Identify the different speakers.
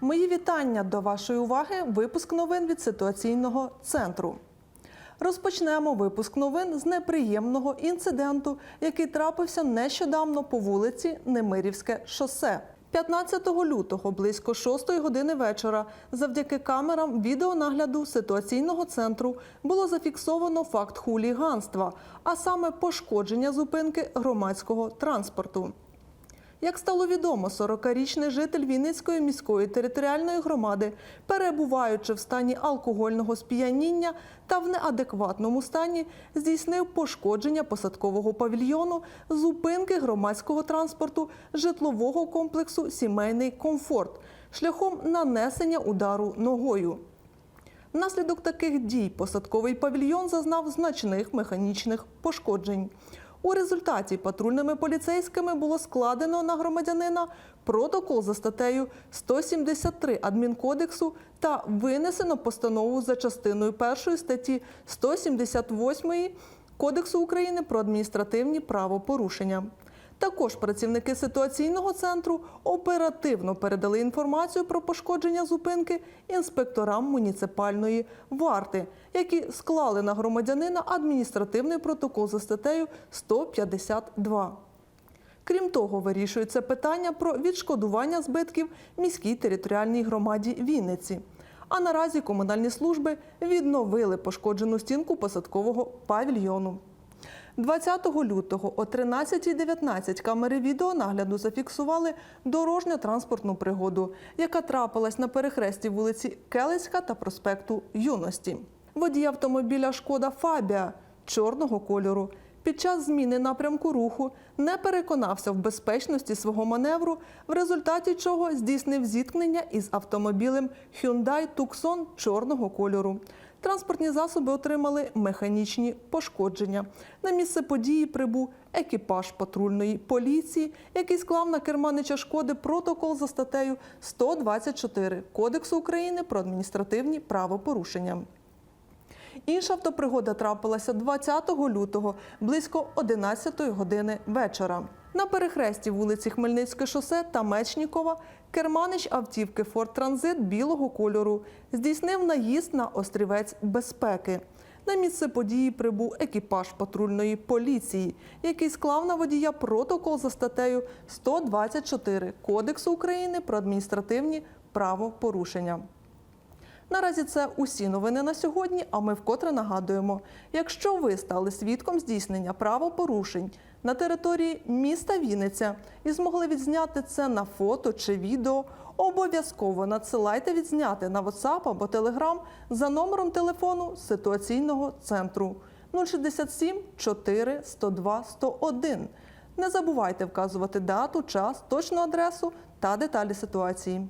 Speaker 1: Мої вітання до вашої уваги. Випуск новин від ситуаційного центру. Розпочнемо випуск новин з неприємного інциденту, який трапився нещодавно по вулиці Немирівське шосе. 15 лютого близько 6 години вечора завдяки камерам відеонагляду ситуаційного центру було зафіксовано факт хуліганства, а саме пошкодження зупинки громадського транспорту. Як стало відомо, 40-річний житель Вінницької міської територіальної громади, перебуваючи в стані алкогольного сп'яніння та в неадекватному стані, здійснив пошкодження посадкового павільйону зупинки громадського транспорту житлового комплексу Сімейний комфорт шляхом нанесення удару ногою. Внаслідок таких дій посадковий павільйон зазнав значних механічних пошкоджень. У результаті патрульними поліцейськими було складено на громадянина протокол за статтею 173 адмінкодексу та винесено постанову за частиною першої статті 178 Кодексу України про адміністративні правопорушення. Також працівники ситуаційного центру оперативно передали інформацію про пошкодження зупинки інспекторам муніципальної варти, які склали на громадянина адміністративний протокол за статтею 152. Крім того, вирішується питання про відшкодування збитків міській територіальній громаді Вінниці. А наразі комунальні служби відновили пошкоджену стінку посадкового павільйону. 20 лютого о 13.19 камери відеонагляду зафіксували дорожньо-транспортну пригоду, яка трапилась на перехресті вулиці Келицька та проспекту Юності. Водій автомобіля Шкода Фабія чорного кольору під час зміни напрямку руху не переконався в безпечності свого маневру, в результаті чого здійснив зіткнення із автомобілем Hyundai Tucson чорного кольору. Транспортні засоби отримали механічні пошкодження. На місце події прибув екіпаж патрульної поліції, який склав на керманича шкоди протокол за статтею 124 Кодексу України про адміністративні правопорушення. Інша автопригода трапилася 20 лютого близько 11 години вечора. На перехресті вулиці Хмельницьке шосе та Мечнікова керманич автівки Форд Транзит білого кольору здійснив наїзд на острівець безпеки. На місце події прибув екіпаж патрульної поліції, який склав на водія протокол за статтею 124 Кодексу України про адміністративні правопорушення. Наразі це усі новини на сьогодні. А ми вкотре нагадуємо: якщо ви стали свідком здійснення правопорушень на території міста Вінниця і змогли відзняти це на фото чи відео, обов'язково надсилайте відзняти на WhatsApp або Telegram за номером телефону ситуаційного центру 067 4 102 101. Не забувайте вказувати дату, час, точну адресу та деталі ситуації.